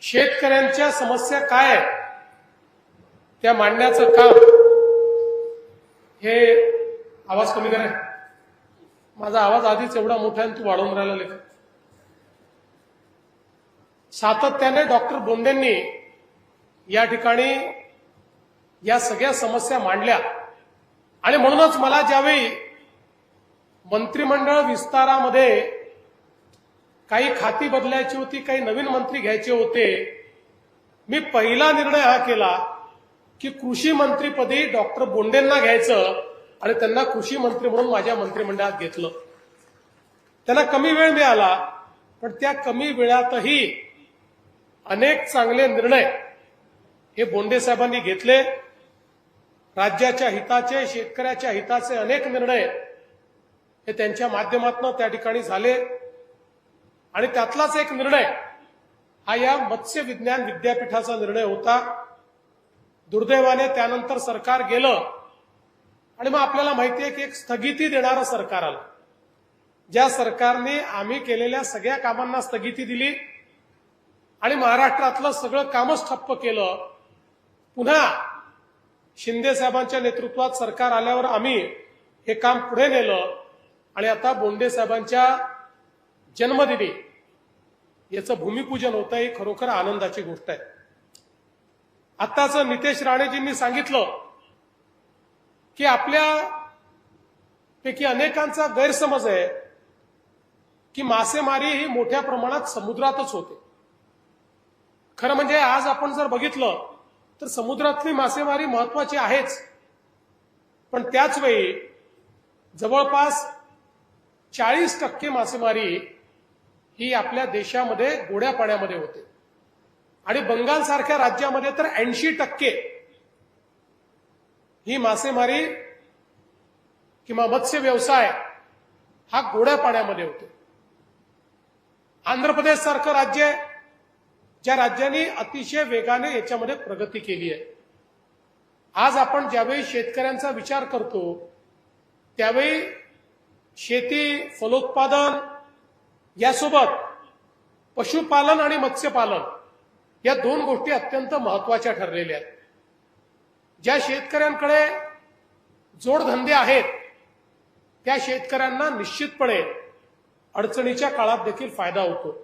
शेतकऱ्यांच्या समस्या काय आहेत? त्या मांडण्याचं काम हे आवाज कमी करा माझा आवाज आधीच एवढा मोठा आहे आणि तू वाढवून राहिला लेख. सातत्याने डॉक्टर बोंडेंनी या ठिकाणी या सगळ्या समस्या मांडल्या. आणि म्हणूनच मला ज्यावेळी मंत्रिमंडळ विस्तारामध्ये काही खाती बदलायची होती काही नवीन मंत्री घ्यायचे होते. मी पहिला निर्णय हा केला की कृषी मंत्रीपदी डॉक्टर बोंडेंना घ्यायचं आणि त्यांना कृषी मंत्री म्हणून माझ्या मंत्रिमंडळात घेतलं. त्यांना कमी वेळ मिळाला पण त्या कमी वेळातही अनेक चांगले निर्णय हे बोंडे साहेबांनी घेतले. राज्याच्या हिताचे शेतकऱ्याच्या हिताचे अनेक निर्णय हे त्यांच्या माध्यमातून त्या ठिकाणी झाले. आणि त्यातलाच एक निर्णय. हा या मत्स्य विज्ञान विद्यापीठाचा निर्णय होता. दुर्दैवाने त्यानंतर सरकार गेलं. आणि मग आपल्याला माहिती आहे की एक स्थगिती देणारं सरकार आलं. ज्या सरकारने आम्ही केलेल्या सगळ्या कामांना स्थगिती दिली. आणि महाराष्ट्रातलं सगळं कामच ठप्प केलं. पुन्हा शिंदे साहेबांच्या नेतृत्वात सरकार आल्यावर आम्ही हे काम पुढे नेलं. आणि आता बोंडे साहेबांच्या जन्मदिनी याचं भूमिपूजन होतं ही खरोखर आनंदाची गोष्ट आहे. आत्ताच नितेश राणेजींनी सांगितलं की आपल्या पैकी अनेकांचा गैरसमज आहे की मासेमारी ही मोठ्या प्रमाणात समुद्रातच होते. खरं म्हणजे आज आपण जर बघितलं तर समुद्रातली मासेमारी महत्वाची आहेच. पण त्याच वेळी जवळपास चाळीस टक्के मासेमारी ही आपल्या देशामध्ये गोड्या पाण्यामध्ये होते. आणि बंगाल सारख्या राज्यामध्ये तर ऐंशी टक्के ही मासेमारी किंवा मत्स्य व्यवसाय हा गोड्या पाण्यामध्ये होतो. आंध्र प्रदेश सारखं राज्य आहे ज्या राज्यांनी अतिशय वेगाने याच्यामध्ये प्रगती केली आहे. आज आपण ज्यावेळी शेतकऱ्यांचा विचार करतो त्यावेळी शेती फलोत्पादन यासोबत पशुपालन आणि मत्स्यपालन या दोन गोष्टी अत्यंत महत्त्वाच्या ठरलेल्या आहेत. ज्या शेतकऱ्यांकडे जोडधंदे आहेत त्या शेतकऱ्यांना निश्चितपणे अडचणीच्या काळात देखील फायदा होतो.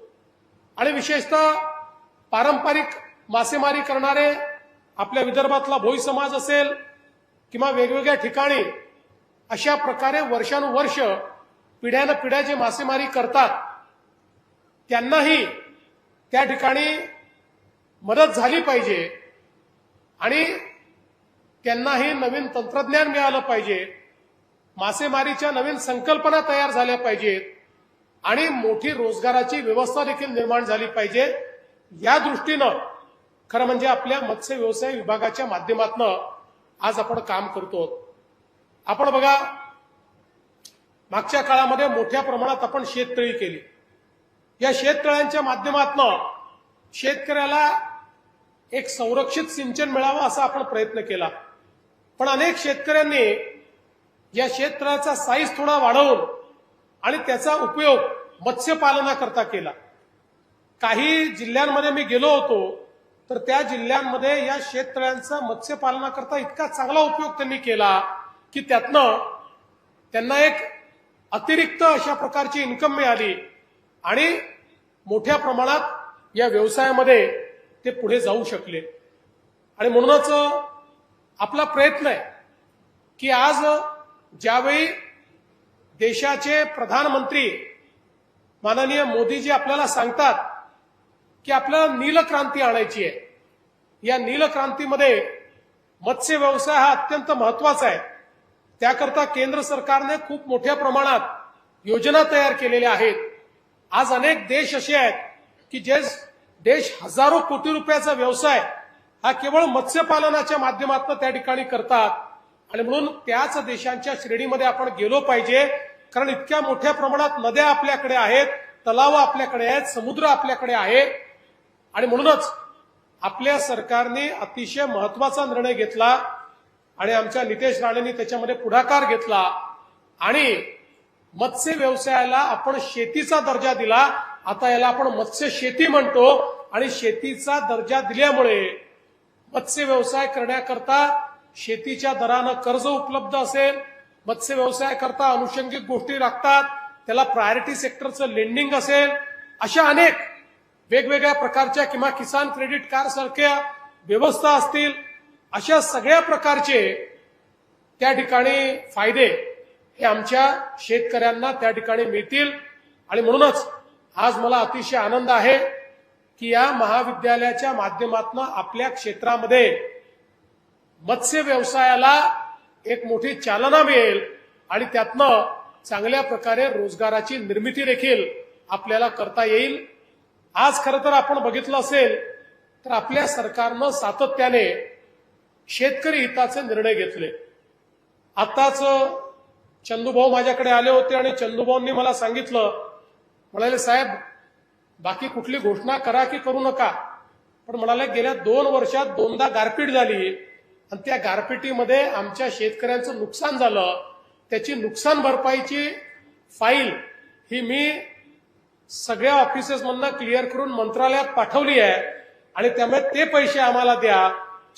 आणि विशेषतः पारंपरिक मासेमारी करणारे आपल्या विदर्भातला भोई समाज असेल किंवा वेगवेगळ्या ठिकाणी अशा प्रकारे वर्षानुवर्ष पिढ्यानं पिढ्या जे मासेमारी करतात त्यांनाही त्या ठिकाणी मदत झाली पाहिजे आणि त्यांनाही नवीन तंत्रज्ञान मिळालं पाहिजे. मासेमारीच्या नवीन संकल्पना तयार झाल्या पाहिजेत आणि मोठी रोजगाराची व्यवस्था देखील निर्माण झाली पाहिजे. या दृष्टीनं खरं म्हणजे आपल्या मत्स्य व्यवसाय विभागाच्या माध्यमातून आज आपण काम करतो. आपण बघा मागच्या काळामध्ये मोठ्या प्रमाणात आपण शेततळी केली. या शेततळ्यांच्या माध्यमातून शेतकऱ्याला एक संरक्षित सिंचन मिळावं असा आपण प्रयत्न केला. पण अनेक शेतकऱ्यांनी या शेततळ्याचा साईज थोडा वाढवून आणि त्याचा उपयोग मत्स्यपालनाकरता केला. काही जिल्ह्यांमध्ये मी गेलो होतो तर त्या जिल्ह्यांमध्ये या शेततळ्यांचा मत्स्यपालनाकरता इतका चांगला उपयोग त्यांनी केला की त्यातनं त्यांना एक अतिरिक्त अशा प्रकारची इन्कम मिळाली. आणि मोठ्या प्रमाणात या व्यवसायामध्ये ते पुढे जाऊ शकले. आणि म्हणूनच आपला प्रयत्न आहे की आज ज्यावेळी देशाचे प्रधानमंत्री माननीय मोदीजी आपल्याला सांगतात की आपल्याला नीलक्रांती आणायची आहे. या नीलक्रांतीमध्ये मत्स्य व्यवसाय हा अत्यंत महत्त्वाचा आहे. त्याकरता केंद्र सरकारने खूप मोठ्या प्रमाणात योजना तयार केलेल्या आहेत. आज अनेक देश असे आहेत की जे देश हजारो कोटी रुपयाचा व्यवसाय हा केवळ मत्स्यपालनाच्या माध्यमातून त्या ठिकाणी करतात. आणि म्हणून त्याच देशांच्या श्रेणीमध्ये आपण गेलो पाहिजे. कारण इतक्या मोठ्या प्रमाणात नद्या आपल्याकडे आहेत तलाव आपल्याकडे आहेत समुद्र आपल्याकडे आहे. आणि म्हणूनच आपल्या सरकारने अतिशय महत्त्वाचा निर्णय घेतला. आणि आमच्या नितेश राणेंनी त्याच्यामध्ये पुढाकार घेतला. आणि मत्स्य व्यवसायाला आपण शेतीचा दर्जा दिला आता याला आपण मत्स्य शेती म्हणतो. आणि शेतीचा दर्जा दिल्यामुळे मत्स्य व्यवसाय करण्याकरता शेतीच्या दरानं कर्ज उपलब्ध असेल. मत्स्य व्यवसाय करता अनुषंगिक गोष्टी लागतात. त्याला प्रायोरिटी सेक्टरचं लेंडिंग असेल. अशा अनेक वेगवेगळ्या प्रकारच्या किंवा किसान क्रेडिट कार्ड सारख्या व्यवस्था असतील. अशा सगळ्या प्रकारचे त्या ठिकाणी फायदे हे आमच्या शेतकऱ्यांना त्या ठिकाणी मिळतील. आणि म्हणूनच आज मला अतिशय आनंद आहे की या महाविद्यालयाच्या माध्यमातून आपल्या क्षेत्रामध्ये मत्स्य व्यवसायाला एक मोठी चालना मिळेल आणि त्यातनं चांगल्या प्रकारे रोजगाराची निर्मिती देखील आपल्याला करता येईल. आज खरं तर आपण बघितलं असेल तर आपल्या सरकारनं सातत्याने शेतकरी हिताचे निर्णय घेतले. आताच चंदूभाऊ माझ्याकडे आले होते आणि चंदूभाऊंनी मला सांगितलं म्हणाले साहेब बाकी कुठली घोषणा करा की करू नका. पण म्हणाले गेल्या दोन वर्षात दोनदा गारपीट झाली आणि त्या गारपिटीमध्ये आमच्या शेतकऱ्यांचं नुकसान झालं. त्याची नुकसान भरपाईची फाईल ही मी सगळ्या ऑफिसेसमधनं क्लिअर करून मंत्रालयात पाठवली आहे आणि त्यामुळे ते पैसे आम्हाला द्या.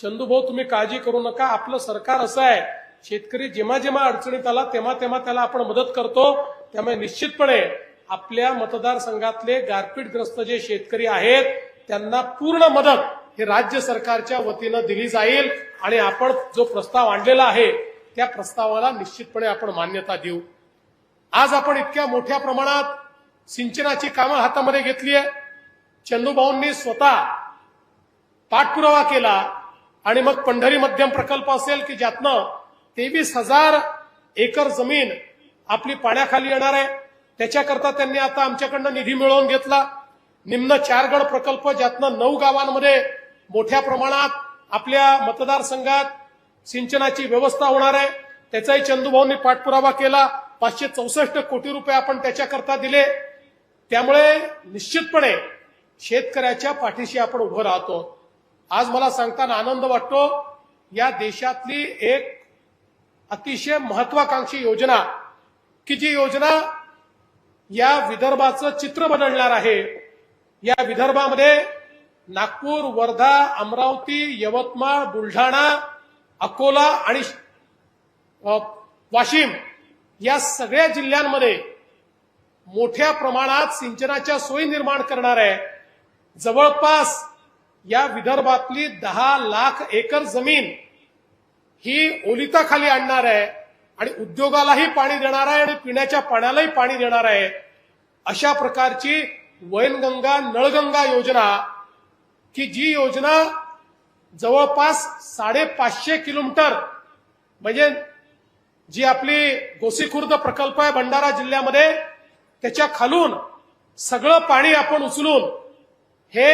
चंदूभाऊ तुम्ही काळजी करू नका. आपलं सरकार असं आहे शेतकरी जेव्हा जेव्हा अडचणीत आला तेव्हा तेव्हा त्याला आपण मदत करतो. त्यामुळे निश्चितपणे आपल्या मतदारसंघातले गारपीटग्रस्त जे शेतकरी आहेत त्यांना पूर्ण मदत हे राज्य सरकारच्या वतीनं दिली जाईल आणि आपण जो प्रस्ताव आणलेला आहे त्या प्रस्तावाला निश्चितपणे आपण मान्यता देऊ. आज आपण इतक्या मोठ्या प्रमाणात सिंचनाची कामं हातामध्ये घेतली आहे. चंदूभाऊंनी स्वतः पाठपुरावा केला आणि मग पंढरी मध्यम प्रकल्प असेल की ज्यातनं तेवीस हजार एकर जमीन आपली पाण्याखाली येणार आहे. त्याच्याकरता त्यांनी आता आमच्याकडनं निधी मिळवून घेतला. निम्न चारगड प्रकल्प ज्यातनं नऊ गावांमध्ये मोठ्या प्रमाणात आपल्या मतदारसंघात सिंचनाची व्यवस्था होणार आहे. त्याचाही चंदूभाऊंनी पाठपुरावा केला. पाचशे चौसष्ट कोटी रुपये आपण त्याच्याकरता दिले. त्यामुळे निश्चितपणे शेतकऱ्याच्या पाठीशी आपण उभं राहतो. आज मला सांगताना आनंद वाटतो या देशातली एक अतिशय महत्वाकांक्षी योजना की जी योजना या विदर्भाचं चित्र बदलणार आहे. या विदर्भामध्ये नागपूर वर्धा अमरावती यवतमाळ बुलढाणा अकोला आणि वाशिम या सगळ्या जिल्ह्यांमध्ये मोठ्या प्रमाणात सिंचनाच्या सोयी निर्माण करणार आहे. जवळपास या विदर्भातली दहा लाख एकर जमीन ही ओलिताखाली आणणार आहे आणि उद्योगालाही पाणी देणार आहे आणि पिण्याच्या पाण्यालाही पाणी देणार आहे. अशा प्रकारची वैनगंगा नळगंगा योजना की जी योजना जवळपास साडेपाचशे किलोमीटर म्हणजे जी आपली गोसीखुर्द प्रकल्प आहे भंडारा जिल्ह्यामध्ये त्याच्या खालून सगळं पाणी आपण उचलून हे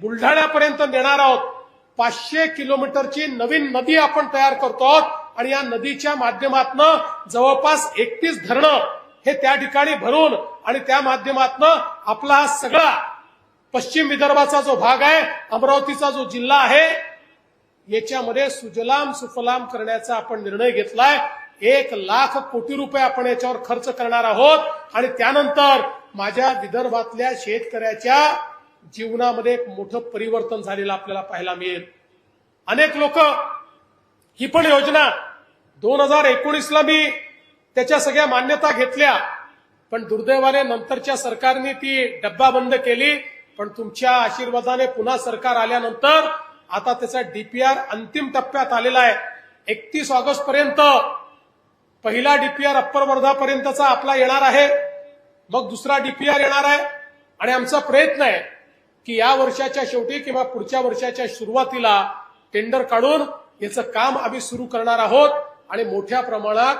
बुलढाण्यापर्यंत नेणार आहोत. पाचशे किलोमीटरची नवीन नदी आपण तयार करतो आहोत. आणि या नदीच्या माध्यमातनं जवळपास एकतीस धरणं हे त्या ठिकाणी भरून आणि त्या माध्यमातनं आपला हा सगळा पश्चिम विदर्भाचा जो भाग आहे अमरावतीचा जो जिल्हा आहे याच्यामध्ये सुजलाम सुफलाम करण्याचा आपण निर्णय घेतलाय. एक लाख कोटी रुपये आपण याच्यावर खर्च करणार आहोत. आणि त्यानंतर माझ्या विदर्भातल्या शेतकऱ्याच्या जीवनामध्ये एक मोठं परिवर्तन झालेलं आपल्याला पाहायला मिळेल. अनेक लोक ही पण योजना दोन हजार एकोणीसला मी त्याच्या सगळ्या मान्यता घेतल्या पण दुर्दैवाने नंतरच्या सरकारने ती डब्बा बंद केली. पण तुमच्या आशीर्वादाने पुन्हा सरकार आल्यानंतर आता त्याचा डीपीआर अंतिम टप्प्यात आलेला आहे. एकतीस ऑगस्ट पर्यंत पहिला डीपीआर अप्पर वर्धापर्यंतचा आपला येणार आहे. मग दुसरा डीपीआर येणार आहे. आणि आमचा प्रयत्न आहे की या वर्षाच्या शेवटी किंवा पुढच्या वर्षाच्या सुरुवातीला टेंडर काढून याचं काम आम्ही सुरू करणार आहोत. आणि मोठ्या प्रमाणात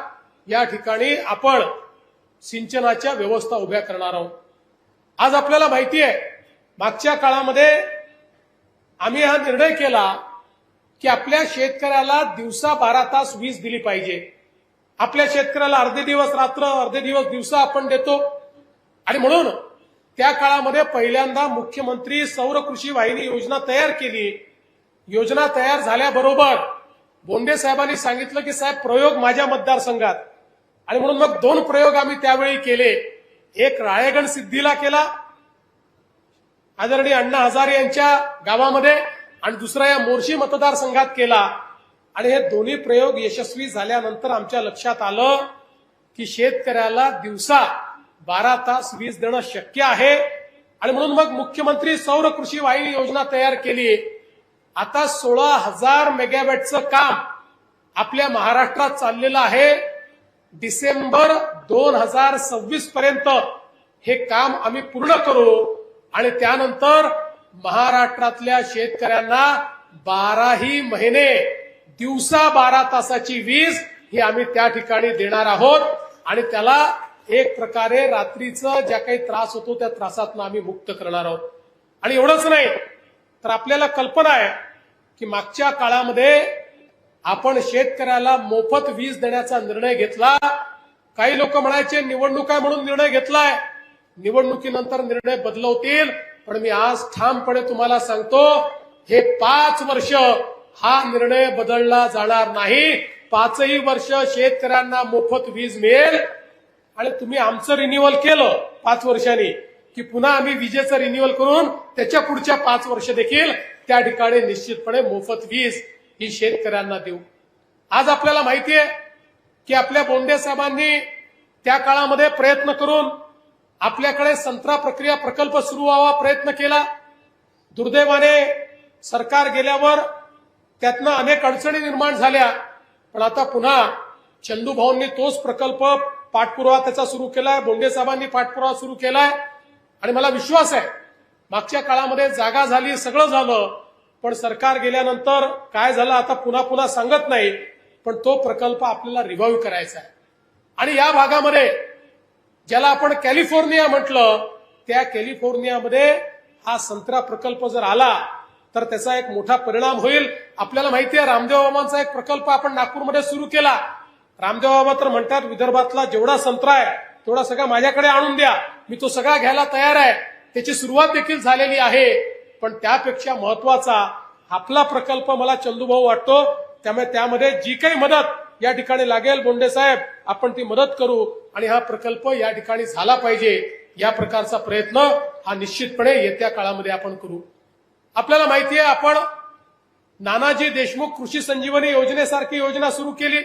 या ठिकाणी आपण सिंचनाच्या व्यवस्था उभ्या करणार आहोत. आज आपल्याला माहिती आहे मागच्या काळामध्ये आम्ही हा निर्णय केला की आपल्या शेतकऱ्याला दिवसा बारा तास वीज दिली पाहिजे. आपल्या शेतकऱ्याला अर्धे दिवस रात्र अर्धे दिवस दिवसा आपण देतो. आणि म्हणून त्या काळामध्ये पहिल्यांदा मुख्यमंत्री सौर कृषी वाहिनी योजना तयार केली. योजना तयार झाल्याबरोबर बोंडे साहेबांनी सांगितलं की साहेब प्रयोग माझ्या मतदारसंघात. आणि म्हणून मग दोन प्रयोग आम्ही त्यावेळी केले. एक राळेगण सिद्धीला केला. आदरणीय अण्णा हजारे यांच्या गावामध्ये आणि दुसरा या मोर्शी मतदारसंघात केला. आणि हे दोन्ही प्रयोग यशस्वी झाल्यानंतर आमच्या लक्षात आलं की शेतकऱ्याला दिवसा बारा तास वीज देणं शक्य आहे. आणि म्हणून मग मुख्यमंत्री सौर कृषी वाहिनी योजना तयार केली. आता सोळा हजार मेगावॅटचं काम आपल्या महाराष्ट्रात चाललेलं आहे. डिसेंबर दोन हजार सव्वीस पर्यंत हे काम आम्ही पूर्ण करू. आणि त्यानंतर महाराष्ट्रातल्या शेतकऱ्यांना बाराही महिने दिवसा बारा तासाची वीज ही आम्ही त्या ठिकाणी देणार आहोत. आणि त्याला एक प्रकारे रात्रीचं ज्या काही त्रास होतो त्या त्रासातनं आम्ही मुक्त करणार आहोत. आणि एवढंच नाही तर आपल्याला कल्पना आहे की मागच्या काळामध्ये आपण शेतकऱ्याला मोफत वीज देण्याचा निर्णय घेतला. काही लोक म्हणायचे निवडणूक आहे म्हणून निर्णय घेतलाय. निवडणुकीनंतर निर्णय बदलवतील. पण मी आज ठामपणे तुम्हाला सांगतो हे पाच वर्ष हा निर्णय बदलला जाणार नाही. पाचही वर्ष शेतकऱ्यांना मोफत वीज मिळेल. आणि तुम्ही आमचं रिन्युअल केलं पाच वर्षांनी की पुन्हा आम्ही विजेचं रिन्युअल करून त्याच्या पुढच्या पाच वर्ष देखील त्या ठिकाणी निश्चितपणे मोफत वीज ही शेतकऱ्यांना देऊ. आज आपल्याला माहिती आहे की आपल्या बोंडे साहेबांनी त्या काळामध्ये प्रयत्न करून आपल्याकडे संत्रा प्रक्रिया प्रकल्प सुरू व्हावा प्रयत्न केला. दुर्दैवाने सरकार गेल्यावर त्यातनं अनेक अडचणी निर्माण झाल्या. पण आता पुन्हा चंदू भाऊंनी तोच प्रकल्प पाठपुरावा त्याचा सुरू केलाय बोंडे साहेबांनी पाठपुरावा सुरू केलाय. आणि मला विश्वास आहे मागच्या काळामध्ये जागा झाली सगळं झालं पण सरकार गेल्यानंतर काय झालं आता पुन्हा पुन्हा सांगत नाही पण तो प्रकल्प आपल्याला रिव्हाइव्ह करायचा आहे. आणि या भागामध्ये ज्याला आपण कॅलिफोर्निया म्हटलं त्या कॅलिफोर्नियामध्ये हा संत्रा प्रकल्प जर आला तर त्याचा एक मोठा परिणाम होईल. आपल्याला माहिती आहे रामदेव बाबांचा एक प्रकल्प आपण नागपूरमध्ये सुरू केला. रामदेव बाबा तर म्हणतात विदर्भातला जेवढा संत्रा आहे तेवढा सगळा माझ्याकडे आणून द्या. मी तो सगळा घ्यायला तयार आहे. त्याची सुरुवात देखील झालेली आहे. पण त्यापेक्षा महत्त्वाचा आपला प्रकल्प मला चंदूभाऊ वाटतो. त्यामुळे त्यामध्ये जी काही मदत या ठिकाणी लागेल बोंडे साहेब आपण ती मदत करू आणि हा प्रकल्प या ठिकाणी झाला पाहिजे या प्रकारचा प्रयत्न हा निश्चितपणे येत्या काळामध्ये आपण करू. आपल्याला माहिती आहे आपण नानाजी देशमुख कृषी संजीवनी योजनेसारखी योजना सुरू केली.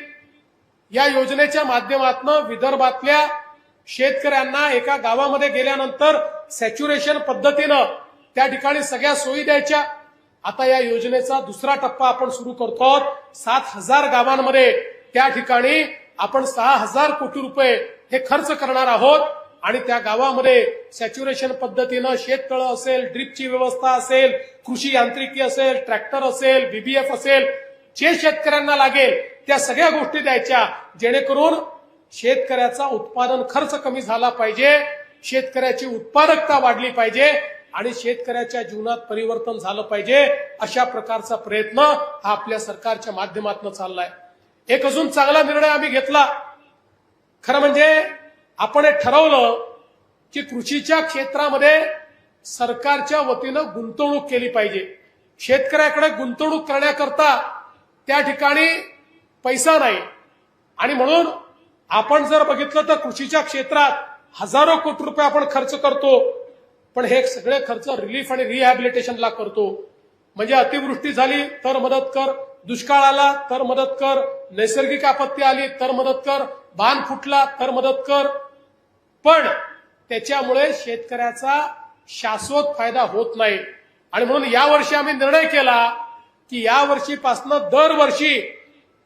या योजनेच्या माध्यमातून विदर्भातल्या शेतकऱ्यांना एका गावामध्ये गेल्यानंतर सॅच्युरेशन पद्धतीनं त्या ठिकाणी सगळ्या सोयी द्यायच्या. आता या योजनेचा दुसरा टप्पा आपण सुरू करतो आहोत. सात हजार गावांमध्ये त्या ठिकाणी आपण सहा हजार कोटी रुपये हे खर्च करणार आहोत. आणि त्या गावामध्ये सॅच्युरेशन पद्धतीनं शेततळं असेल ड्रिपची व्यवस्था असेल कृषी यांत्रिकी असेल ट्रॅक्टर असेल बीबीएफ असेल जे शेतकऱ्यांना लागेल त्या सगळ्या गोष्टी द्यायच्या. जेणेकरून शेतकऱ्याचा उत्पादन खर्च कमी झाला पाहिजे शेतकऱ्याची उत्पादकता वाढली पाहिजे आणि शेतकऱ्याच्या जीवनात परिवर्तन झालं पाहिजे अशा प्रकारचा प्रयत्न हा आपल्या सरकारच्या माध्यमातून चाललाय. एक अजून चांगला निर्णय आम्ही घेतला. खरं म्हणजे आपण हे ठरवलं की कृषीच्या क्षेत्रामध्ये सरकारच्या वतीनं गुंतवणूक केली पाहिजे. शेतकऱ्याकडे गुंतवणूक करण्याकरता त्या ठिकाणी पैसा नाही. आणि म्हणून आपण जर बघितलं तर कृषीच्या क्षेत्रात हजारो कोटी रुपये आपण खर्च करतो. पण हे सगळे खर्च रिलीफ आणि रिहॅबिलिटेशनला करतो. म्हणजे अतिवृष्टी झाली तर मदत कर. दुष्काळ आला तर मदत कर. नैसर्गिक आपत्ती आली तर मदत कर. बांध फुटला तर मदत कर. पण त्याच्यामुळे शेतकऱ्याचा शाश्वत फायदा होत नाही. आणि म्हणून यावर्षी आम्ही निर्णय केला की या वर्षीपासनं दरवर्षी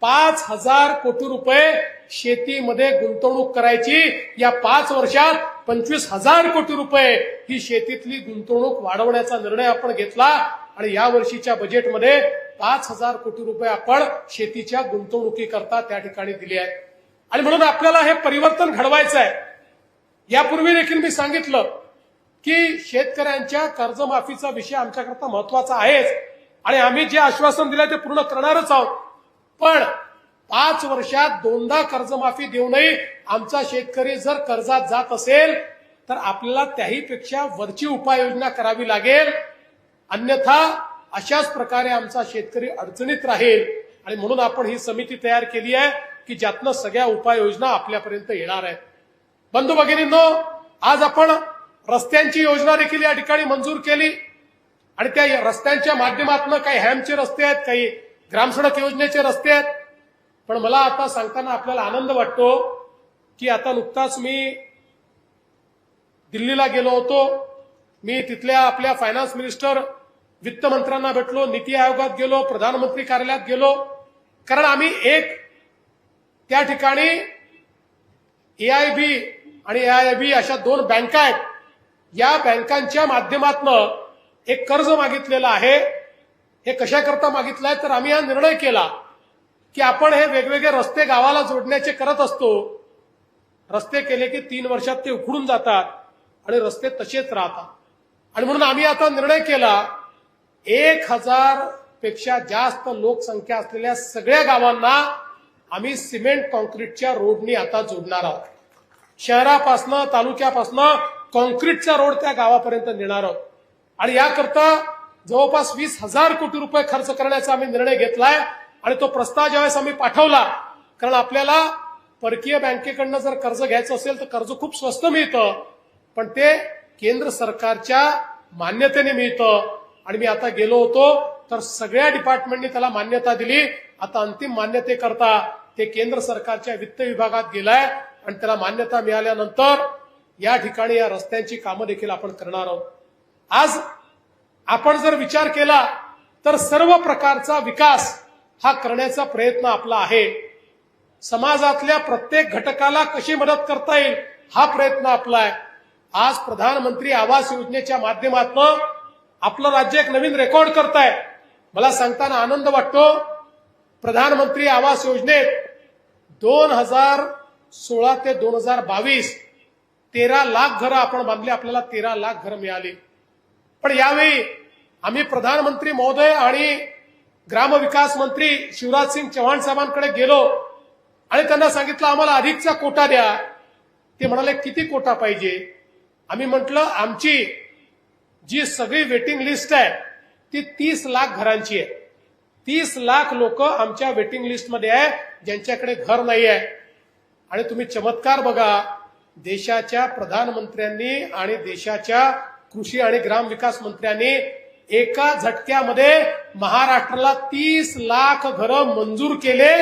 पाच हजार कोटी रुपये शेतीमध्ये गुंतवणूक करायची. या पाच वर्षात पंचवीस हजार कोटी रुपये ही शेतीतली गुंतवणूक वाढवण्याचा निर्णय आपण घेतला. आणि या वर्षीच्या बजेटमध्ये पाच हजार कोटी रुपये आपण शेतीच्या गुंतवणुकीकरता त्या ठिकाणी दिले आहेत. आणि म्हणून आपल्याला हे परिवर्तन घडवायचं आहे. यापूर्वी देखील मी सांगितलं की शेतकऱ्यांच्या कर्जमाफीचा विषय आमच्याकरता महत्त्वाचा आहेच. आणि आम्ही जे आश्वासन दिलं ते पूर्ण करणारच आहोत. पण पाच वर्षात दोनदा कर्जमाफी देऊनही आमचा शेतकरी जर कर्जात जात असेल तर आपल्याला त्याहीपेक्षा वरची उपाययोजना करावी लागेल. अन्यथा अशाच प्रकारे आमचा शेतकरी अडचणीत राहील. आणि म्हणून आपण ही समिती तयार केली आहे की ज्यातनं सगळ्या उपाययोजना आपल्यापर्यंत येणार आहेत. बंधू भगिनींनो आज आपण रस्त्यांची योजना देखील या ठिकाणी मंजूर केली. आणि त्या रस्त्यांच्या माध्यमातून काही हॅमचे रस्ते आहेत काही ग्रामसडक योजनेचे रस्ते आहेत. पण मला आता सांगताना आपल्याला आनंद वाटतो की आता नुकताच मी दिल्लीला गेलो होतो. मी तिथल्या आपल्या फायनान्स मिनिस्टर वित्तमंत्र्यांना भेटलो नीती आयोगात गेलो प्रधानमंत्री कार्यालयात गेलो. कारण आम्ही एक त्या ठिकाणी एआयबी आणि एआयबी अशा दोन बँका आहेत. या बँकांच्या माध्यमातनं हे कर्ज मागितलेलं आहे हे कशाकरता मागितलं आहे तर आम्ही हा निर्णय केला की आपण हे वेगवेगळे रस्ते गावाला जोडण्याचे करत असतो. रस्ते केले की तीन वर्षात ते उखडून जातात आणि रस्ते तसेच राहतात. आणि म्हणून आम्ही आता निर्णय केला एक हजारपेक्षा जास्त लोकसंख्या असलेल्या सगळ्या गावांना आम्ही सिमेंट कॉन्क्रीटच्या रोडनी आता जोडणार आहोत. शहरापासनं तालुक्यापासनं कॉन्क्रीटचा रोड त्या गावापर्यंत नेणार आहोत. आणि याकरता जवळपास वीस हजार कोटी रुपये खर्च करण्याचा आम्ही निर्णय घेतलाय. आणि तो प्रस्ताव ज्यावेळेस आम्ही पाठवला कारण आपल्याला परकीय बँकेकडनं जर कर्ज घ्यायचं असेल तर कर्ज खूप स्वस्त मिळतं. पण ते केंद्र सरकारच्या मान्यतेने मिळतं. आणि मी आता गेलो होतो तर सगळ्या डिपार्टमेंटनी त्याला मान्यता दिली. आता अंतिम मान्यतेकरता ते केंद्र सरकारच्या वित्त विभागात गेलाय आणि त्याला मान्यता मिळाल्यानंतर या ठिकाणी या रस्त्यांची कामं देखील आपण करणार आहोत. आज आपण जर विचार केला तर सर्व प्रकारचा विकास हा करण्याचा प्रयत्न आपला आहे. समाजातल्या प्रत्येक घटकाला कशी मदत करता येईल हा प्रयत्न आपला आहे. आज प्रधानमंत्री आवास योजनेच्या माध्यमातून आपलं राज्य एक नवीन रेकॉर्ड करताय. मला सांगताना आनंद वाटतो. प्रधानमंत्री आवास योजनेत दोन हजार सोळा ते दोन हजार बावीस तेरा लाख घरं आपण बांधली. आपल्याला तेरा लाख घरं मिळाली. पण यावेळी आम्ही प्रधानमंत्री महोदय आणि ग्रामविकास मंत्री शिवराज सिंग चव्हाण साहेबांकडे गेलो आणि त्यांना सांगितलं आम्हाला अधिकचा कोटा द्या. ते म्हणाले किती कोटा पाहिजे? आम्ही म्हटलं आमची जी सगळी वेटिंग लिस्ट आहे ती तीस लाख घरांची आहे. तीस लाख लोक आमच्या वेटिंग लिस्टमध्ये आहे ज्यांच्याकडे घर नाही आहे. आणि तुम्ही चमत्कार बघा देशाच्या प्रधानमंत्र्यांनी आणि देशाच्या कृषी आणि ग्रामविकास मंत्र्यांनी एका झटक्यामध्ये महाराष्ट्राला तीस लाख घरं मंजूर केले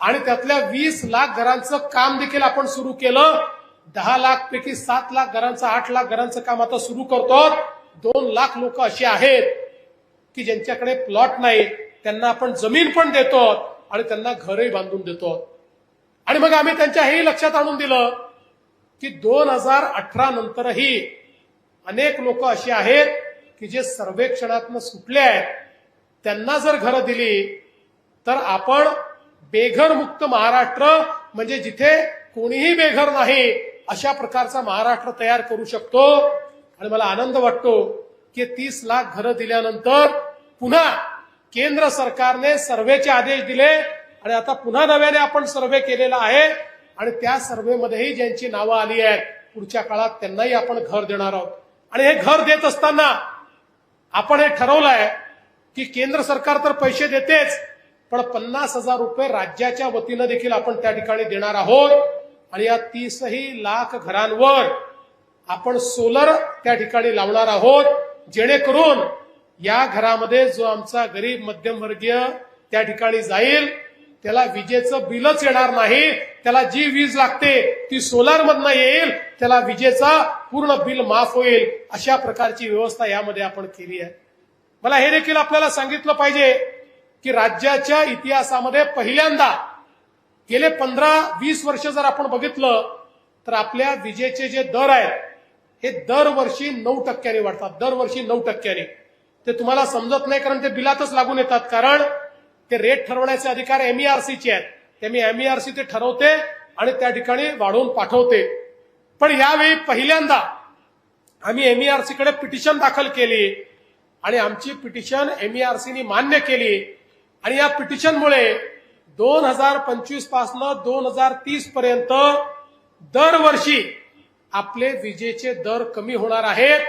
आणि त्यातल्या वीस लाख घरांचं काम देखील आपण सुरू केलं. दहा लाख पैकी सात लाख घरांचं आठ लाख घरांचं काम आता सुरू करतो. दोन लाख लोक असे आहेत की ज्यांच्याकडे प्लॉट नाही त्यांना आपण जमीन पण देतो आणि त्यांना घरही बांधून देतो. आणि मग आम्ही त्यांच्या हेही लक्षात आणून दिलं की दोन हजार अठरा नंतरही अनेक लोक अशी आहेत की जे सर्वेक्षणातनं सुटले आहेत. त्यांना जर घरं दिली तर आपण बेघर मुक्त महाराष्ट्र म्हणजे जिथे कोणीही बेघर नाही अशा प्रकारचा महाराष्ट्र तयार करू शकतो. आणि मला आनंद वाटतो की तीस लाख घरं दिल्यानंतर पुन्हा केंद्र सरकारने सर्वेचे आदेश दिले आणि आता पुन्हा नव्याने आपण सर्वे केलेला आहे. आणि त्या सर्वेमध्येही ज्यांची नावं आली आहेत पुढच्या काळात त्यांनाही आपण घर देणार आहोत. आणि हे घर देत असताना आपण हे ठरवलंय की केंद्र सरकार तर पैसे देतेच पण पन्नास हजार रुपये राज्याच्या वतीनं देखील आपण त्या ठिकाणी देणार आहोत. आणि या तीसही लाख घरांवर आपण सोलर त्या ठिकाणी लावणार आहोत जेणेकरून या घरामध्ये जो आमचा गरीब मध्यमवर्गीय त्या ठिकाणी जाईल. त्याला विजेचं बिलच येणार नाही. त्याला जी वीज लागते ती सोलार मधनं येईल. त्याला विजेचा पूर्ण बिल माफ होईल. अशा प्रकारची व्यवस्था यामध्ये आपण केली आहे. मला हे देखील आपल्याला सांगितलं पाहिजे की राज्याच्या इतिहासामध्ये पहिल्यांदा गेले पंधरा वीस वर्ष जर आपण बघितलं तर आपल्या विजेचे जे दर आहेत हे दरवर्षी नऊ टक्क्याने वाढतात. दरवर्षी नऊ टक्क्याने. ते तुम्हाला समजत नाही कारण ते बिलातच लागून येतात. कारण ते रेट ठरवण्याचे अधिकार एमईआरसीचे आहेत. ते मी एमईआरसी ते ठरवते आणि त्या ठिकाणी वाढवून पाठवते. पण यावेळी पहिल्यांदा आम्ही एमईआरसीकडे पिटिशन दाखल केली आणि आमची पिटिशन एमईआरसीनी मान्य केली. आणि या पिटिशनमुळे दोन हजार पंचवीस पासनं दोन हजार तीस पर्यंत दरवर्षी आपले विजेचे दर कमी होणार आहेत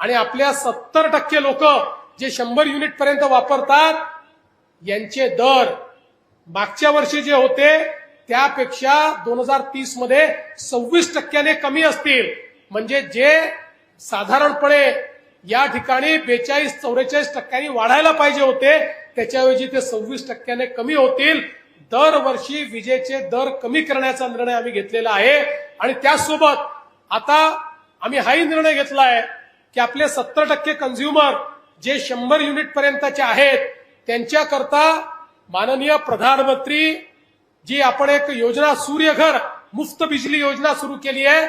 आणि आपल्या सत्तर टक्के लोक जे शंभर युनिट पर्यंत वापरतात यांचे दर मागच्या वर्षी जे होते त्यापेक्षा दोन हजार तीसमध्ये सव्वीस टक्क्याने कमी असतील. म्हणजे जे साधारणपणे या ठिकाणी बेचाळीस चौवेचाळीस टक्क्यांनी वाढायला पाहिजे होते त्याच्याऐवजी ते सव्वीस टक्क्याने कमी होतील. दरवर्षी विजेचे दर कमी करण्याचा निर्णय आम्ही घेतलेला आहे. आणि त्याचसोबत आता आम्ही हाही निर्णय घेतला आहे की आपले सत्तर टक्के कन्झ्युमर जे शंभर युनिट पर्यंतचे आहेत त्यांच्याकरता माननीय प्रधानमंत्री जी आपण एक योजना सूर्यघर मुफ्त बिजली योजना सुरू केली आहे.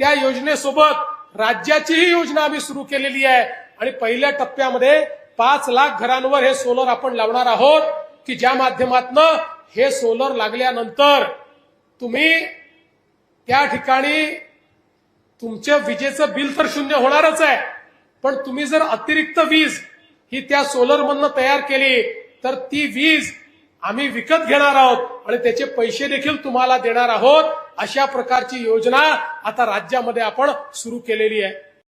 त्या योजनेसोबत राज्याचीही योजना आम्ही सुरू केलेली आहे. आणि पहिल्या टप्प्यामध्ये पाच लाख घरांवर हे सोलर आपण लावणार आहोत की ज्या माध्यमातनं हे सोलर लागल्यानंतर तुम्ही त्या ठिकाणी तुमच्या विजेचं बिल तर शून्य होणारच आहे. पण तुम्ही जर अतिरिक्त वीज ही त्या सोलरमधनं तयार केली तर ती वीज आम्ही विकत घेणार आहोत आणि त्याचे पैसे देखील तुम्हाला देणार आहोत अशा प्रकारची योजना आता राज्यामध्ये आपण सुरू केलेली आहे.